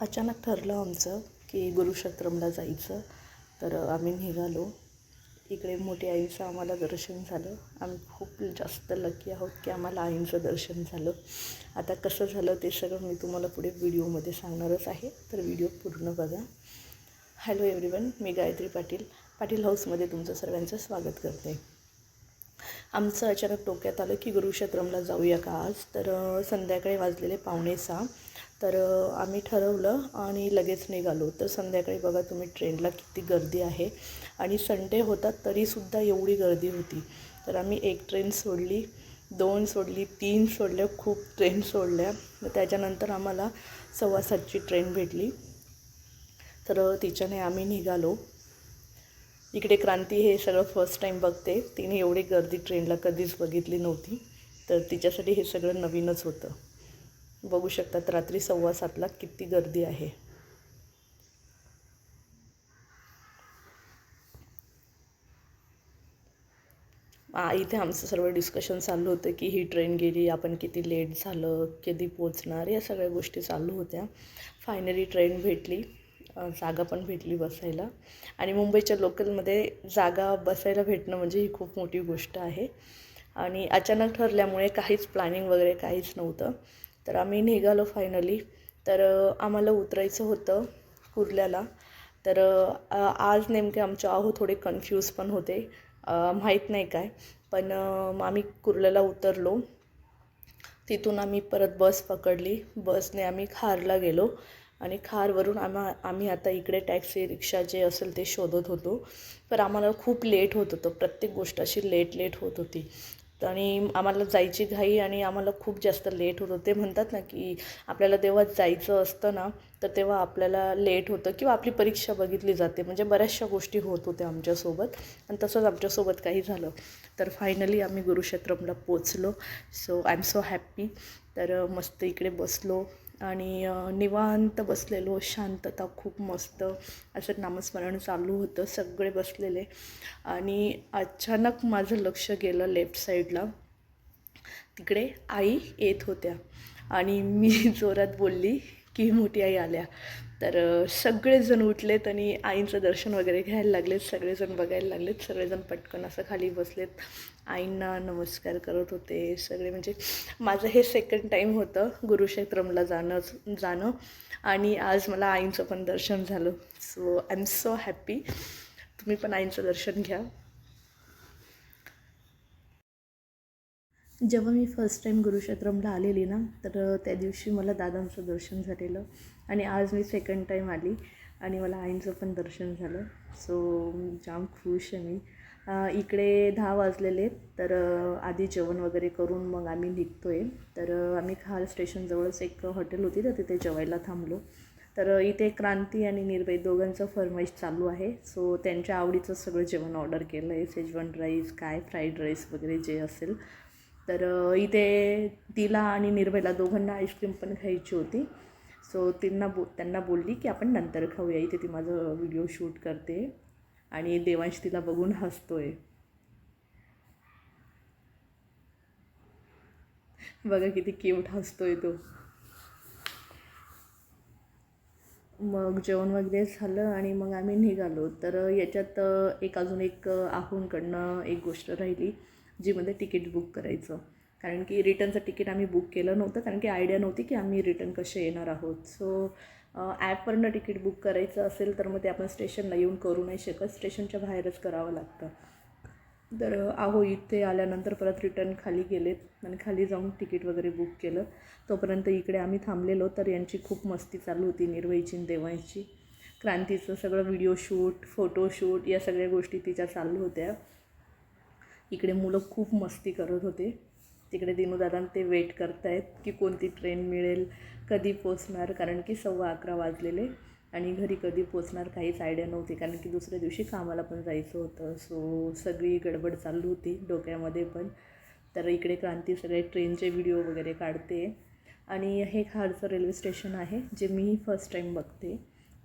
अचानक ठरलं आमचं की गुरुक्षेत्रमला जायचं. तर आम्ही निघालो. इकडे मोठी आईचं आम्हाला दर्शन झालं. आम्ही खूप जास्त लकी आहोत की आम्हाला आईंचं दर्शन झालं. आता कसं झालं ते सगळं मी तुम्हाला पुढे व्हिडिओमध्ये सांगणारच आहे. तर व्हिडिओ पूर्ण बघा. हॅलो एव्हरीवन मी गायत्री पाटील. पाटील हाऊसमध्ये तुमचं सर्वांचं स्वागत करते. आमचं अचानक डोक्यात आलं की गुरुक्षेत्रमला जाऊया का आज? तर संध्याकाळी वाजलेले पावणे सहा तर आम्ही ठरवलं आणि लगेच निघालो. तर संध्याकाळी बघा तुम्ही ट्रेनला किती गर्दी आहे. आणि संडे होता तरीसुद्धा एवढी गर्दी होती. तर आम्ही एक ट्रेन सोडली दोन सोडली तीन सोडल्या खूप ट्रेन सोडल्या. मग त्याच्यानंतर आम्हाला सव्वा सातची ट्रेन भेटली. तर तिच्याने आम्ही निघालो. इकडे क्रांती हे सगळं फर्स्ट टाईम बघते. तिने एवढी गर्दी ट्रेनला कधीच बघितली नव्हती. तर तिच्यासाठी हे सगळं नवीनच होतं. बघू शकतात रात्री सव्वा सातला किती गर्दी आहे. इथे आमचं सर्व डिस्कशन चालू होतं की ही ट्रेन गेली आपण किती लेट झालं कधी पोचणार या सगळ्या गोष्टी चालू होत्या. फायनली ट्रेन भेटली जागा पण भेटली बसायला. आणि मुंबईच्या लोकलमध्ये जागा बसायला भेटणं म्हणजे ही खूप मोठी गोष्ट आहे. आणि अचानक ठरल्यामुळे काहीच प्लॅनिंग वगैरे काहीच नव्हतं. तर आम्ही निघालो फायनली तर आम्हाला उतरायचं होतं कुर्ल्याला. तर आज नेमके आमचे आहो थोडे कन्फ्यूज पण होते. माहीत नाही काय. पण आम्ही कुर्ल्याला उतरलो. तिथून आम्ही परत बस पकडली. बसने आम्ही खारला गेलो आणि खारवरून आम्हा आम्ही आता इकडे टॅक्सी रिक्षा जे असेल ते शोधत होतो. पण आम्हाला खूप लेट होत होतं. प्रत्येक गोष्ट अशी लेट लेट होत होती. आणि आम्हाला जायची घाई आणि आम्हाला खूप जास्त लेट होत होतं. ते म्हणतात ना की आपल्याला तेव्हा जायचं असतं ना तर तेव्हा आपल्याला लेट होतं किंवा आपली परीक्षा बघितली जाते. म्हणजे बऱ्याचशा गोष्टी होत होत्या आमच्यासोबत आणि तसंच आमच्यासोबत काही झालं. तर फायनली आम्ही गुरुक्षेत्रमला पोचलो so I am so happy तर मस्त इकडे बसलो. आणि निवांत बसलेलो शांतता खूप मस्त असं नामस्मरण चालू होतं सगळे बसलेले. आणि अचानक माझं लक्ष गेलं लेफ्ट साईडला. तिकडे आई येत होत्या. आणि मी जोरात बोलली की मोठी आई आल्या. तर सगळेजण उठलेत आणि आईंचं दर्शन वगैरे घ्यायला लागलेत सगळेजण बघायला लागलेत सगळेजण पटकन असं खाली बसलेत. आईंना नमस्कार करत होते सगळे म्हणजे माझं हे सेकंड टाईम होतं गुरुक्षेत्रमला जाणं जाणं. आणि आज मला आईंचं पण दर्शन झालं. So I am so happy तुम्ही पण आईंचं दर्शन घ्या. जेव्हा मी फर्स्ट टाईम गुरुक्षेत्रमला आलेली ना तर त्या दिवशी मला दादांचं दर्शन झालेलं. आणि आज मी सेकंड टाईम आली आणि मला आईंचं पण दर्शन झालं. सो जाम खुश आहे मी. इकडे दहा वाजलेले आहेत, तर आधी जेवण वगैरे करून मग आम्ही निघतो आहे तर आम्ही खाल स्टेशनजवळच एक हॉटेल होती तर तिथे जेवायला थांबलो. तर इथे क्रांती आणि निर्भय दोघांचं फरमाईश चालू आहे. सो त्यांच्या आवडीचं सगळं जेवण ऑर्डर केलं आहे शेजवान राईस काय फ्राईड राईस वगैरे जे असेल. तर इथे तिला आणि निर्भयला दोघांना आईस्क्रीम पण खायची होती. सो त्यांना बो त्यांना बोलली की आपण नंतर खाऊया. इथे ती माझं व्हिडिओ शूट करते. आणि देवांश तिला बघून हसतोय. बघा किती क्यूट हसतोय तो. मग जेवण वगैरे झालं आणि मग आम्ही निघालो. तर याच्यात एक अजून एक अ, आहूंकडनं एक गोष्ट राहिली जीमध्ये तिकीट बुक करायचं. कारण की रिटर्नचं तिकीट आम्ही बुक केलं नव्हतं कारण की आयडिया नव्हती की आम्ही रिटर्न कसे येणार आहोत. सो ॲपवरनं तिकीट बुक करायचं असेल तर मग ते आपण स्टेशनला येऊन करू नाही शकत. स्टेशनच्या बाहेरच करावं लागतं. तर आहो इथे आल्यानंतर परत रिटर्न खाली गेलेत आणि खाली जाऊन तिकीट वगैरे बुक केलं. तोपर्यंत इकडे आम्ही थांबलेलो तर यांची खूप मस्ती चालू होती निर्वयची देवांची. क्रांतीचं सगळं व्हिडिओ शूट फोटोशूट या सगळ्या गोष्टी तिच्या चालू होत्या. इकडे मुलं खूप मस्ती करत होते. तिकडे दिनूदादा ते वेट करतायत की कोणती ट्रेन मिळेल कधी पोचणार? कारण की सव्वा अकरा वाजलेले आणि घरी कधी पोचणार काहीच आयडिया नव्हती. कारण की दुसऱ्या दिवशी कामाला पण जायचं होतं. सो सगळी गडबड चालू होती डोक्यामध्ये पण. तर इकडे क्रांती सगळे ट्रेनचे व्हिडिओ वगैरे काढते. आणि हे खारचं रेल्वे स्टेशन आहे जे मी फर्स्ट टाईम बघते.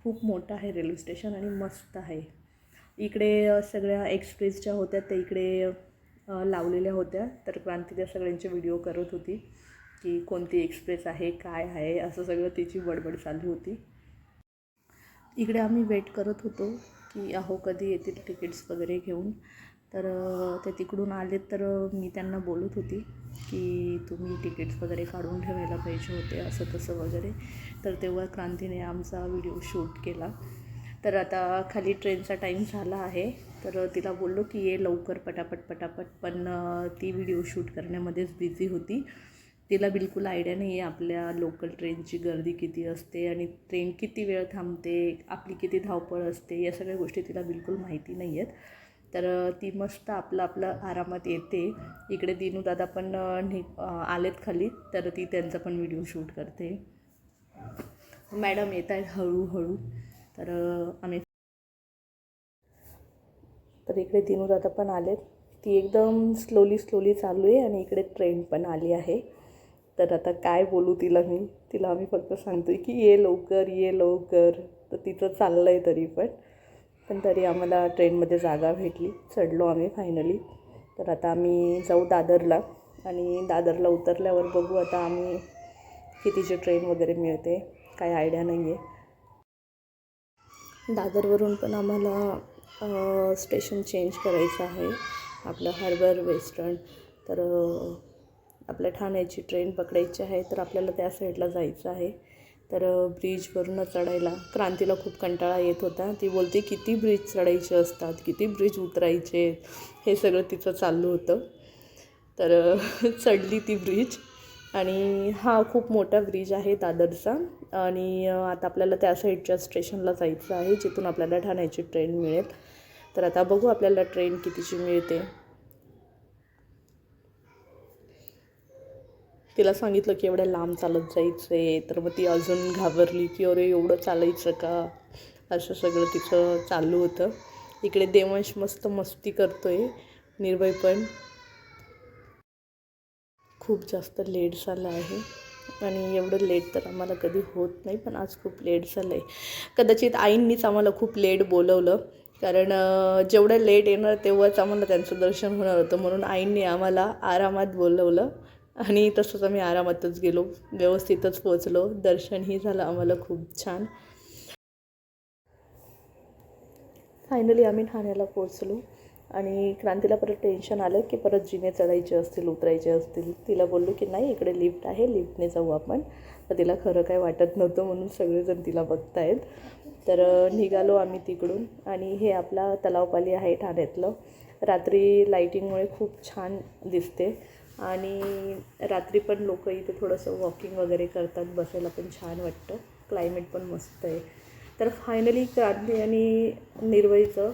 खूप मोठं आहे रेल्वे स्टेशन आणि मस्त आहे. इकडे सगळ्या सगळ्या एक्सप्रेसच्या होत्या त्या इकडे लावलेल्या होत्या. तर क्रांती त्या सगळ्यांचे व्हिडिओ करत होती. की कोणती एक्सप्रेस आहे काय आहे असं सगळं तिची बडबड चालू होती. इकडे आम्ही वेट करत होतो की अहो कधी येतील तिकीट्स वगैरे घेऊन. तर ते तिकडून आले तर मी त्यांना बोलत होती की तुम्ही तिकीट्स वगैरे काढून ठेवायला पाहिजे होते असं तसं वगैरे. तर तेव्हा क्रांतीने आमचा व्हिडिओ शूट केला. तर आता खाली ट्रेनचा टाईम झाला आहे. तर तिला बोललो की ये लवकर पटापट पटापट. पण ती व्हिडिओ शूट करण्यामध्येच बिझी होती. तिला बिलकुल आयडिया नाही आहे आपल्या लोकल ट्रेनची गर्दी किती असते आणि ट्रेन किती वेळ थांबते आपली किती धावपळ असते या सगळ्या गोष्टी तिला बिलकुल माहिती नाही आहेत तर ती मस्त आपलं आपलं आरामात येते. इकडे दिनू दादा पण नि आलेत खाली तर ती त्यांचा पण व्हिडिओ शूट करते. मॅडम येत आहेत हळूहळू. तर आम्ही तर इकडे दिनूदादा पण आलेत. ती एकदम स्लोली स्लोली चालू आहे आणि इकडे ट्रेन पण आली आहे. तर आता काय बोलू तिला मी? तिला आम्ही फक्त सांगतो आहे की ये लवकर ये लवकर. तर तिचं चाललं आहे तरी पण. पण तरी आम्हाला ट्रेनमध्ये जागा भेटली. चढलो आम्ही फायनली तर आता आम्ही जाऊ दादरला. आणि दादरला उतरल्यावर बघू आता आम्ही कितीची ट्रेन वगैरे मिळते. काय आयडिया नाही आहे दादरवरून पण आम्हाला स्टेशन चेंज करायचं आहे. आपलं हार्बर वेस्टर्न तर आपल्या ठाण्याची ट्रेन पकडायची आहे तर आपल्याला त्या साईडला जायचं आहे. तर ब्रिजवरून चढायला क्रांतीला खूप कंटाळा येत होता. ती बोलते किती ब्रिज चढायचे असतात? किती ब्रिज उतरायचे? हे सगळं तिचं चाललं होतं. तर चढली ती ब्रिज आणि हा खूप मोठा ब्रिज आहे दादरचा. आणि आता आपल्याला त्या साईडच्या स्टेशनला जायचं आहे जिथून आपल्याला ठाण्याची ट्रेन मिळेल. तर आता बघू आपल्याला ट्रेन कितीची मिळते. तिला सांगितलं की एवढ्या लांब चालत जायचं आहे तर मग ती अजून घाबरली की अरे एवढं चालायचं का? असं सगळं तिचं चालू होतं. इकडे देवंश मस्त मस्ती करतो आहे निर्भय पण. खूप जास्त लेट झालं आहे आणि एवढं लेट तर आम्हाला कधी होत नाही पण आज खूप लेट झालं आहे कदाचित आईंनीच आम्हाला खूप लेट बोलवलं कारण जेवढं लेट येणार तेव्हाच आम्हाला त्यांचं दर्शन होणार होतं म्हणून आईंनी आम्हाला आरामात बोलवलं. आणि तसंच आम्ही आरामातच गेलो. व्यवस्थितच पोचलो दर्शनही झालं आम्हाला खूप छान. फायनली आम्ही ठाण्याला पोचलो आणि क्रांतीला परत टेन्शन आलं की परत जिने चढायचे असतील उतरायचे असतील. तिला बोललो की नाही इकडे लिफ्ट आहे. लिफ्टने जाऊ आपण. तर तिला खरं काय वाटत नव्हतं म्हणून सगळेजण तिला बघतायत. तर निघालो आम्ही तिकडून. आणि हे आपला तलावपाली आहे ठाण्यातलं. रात्री लाईटिंगमुळे खूप छान दिसते. आणि रात्री पण लोक इथे थोडंसं वॉकिंग वगैरे करतात बसायला पण छान वाटतं. क्लायमेट पण मस्त आहे. तर फायनली क्रांती आणि निर्वयचं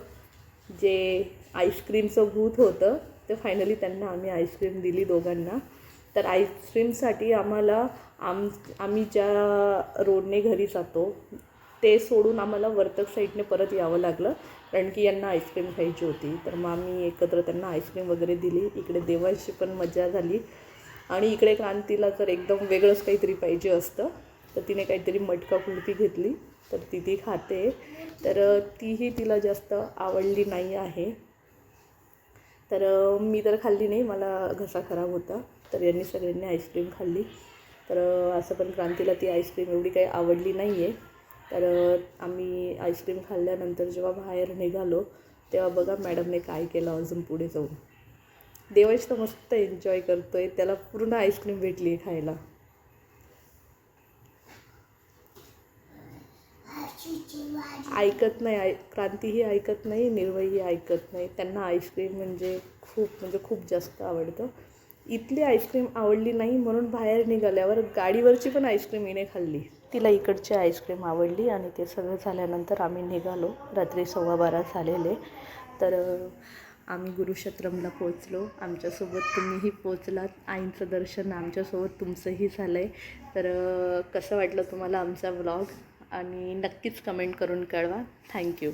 जे आईस्क्रीमचं भूत होतं ते फायनली त्यांना आम्ही आईस्क्रीम दिली दोघांना. तर आईस्क्रीमसाठी आम्हाला आम आम्ही ज्या रोडने घरी जातो ते सोडून आम्हाला वर्तक साईडने परत यावं लागलं. कारण की यांना आईस्क्रीम खायची होती. तर मग आम्ही एकत्र त्यांना आईस्क्रीम वगैरे दिली. इकडे देवाची पण मजा झाली. आणि इकडे क्रांतीला तर एकदम वेगळंच काहीतरी पाहिजे असतं. तर तिने काहीतरी मटका कुल्फी घेतली. तर ती ती खाते. तर तीही तिला जास्त आवडली नाही आहे. तर मी तर खाल्ली नाही. मला घसा खराब होता. तर यांनी सगळ्यांनी आईस्क्रीम खाल्ली. तर असं पण क्रांतीला ती आईस्क्रीम एवढी काही आवडली नाही आहे तर आम्ही आईस्क्रीम खाल्ल्यानंतर जेव्हा बाहेर निघालो तेव्हा बघा मॅडमने काय केलं अजून पुढे जाऊन. देवाश तर मस्त एन्जॉय करतो आहे त्याला पूर्ण आईस्क्रीम भेटली आहे खायला. ऐकत नाही आय क्रांतीही ऐकत नाही निर्वही ऐकत नाही. त्यांना आईस्क्रीम म्हणजे खूप म्हणजे खूप जास्त आवडतं. इथली आईस्क्रीम आवडली नाही म्हणून बाहेर निघाल्यावर गाडीवरची पण आईस्क्रीम हिने खाल्ली. तिला इकडची आईस्क्रीम आवडली आणि ते सगळं झाल्यानंतर आम्ही निघालो. रात्री सव्वा बारा झालेले. तर आम्ही गुरुक्षेत्रमला पोचलो आमच्यासोबत तुम्हीही पोचलात आईंचं दर्शन आमच्यासोबत तुमचंही झालं आहे तर कसं वाटलं तुम्हाला आमचा व्लॉग आणि नक्कीच कमेंट करून कळवा. थँक्यू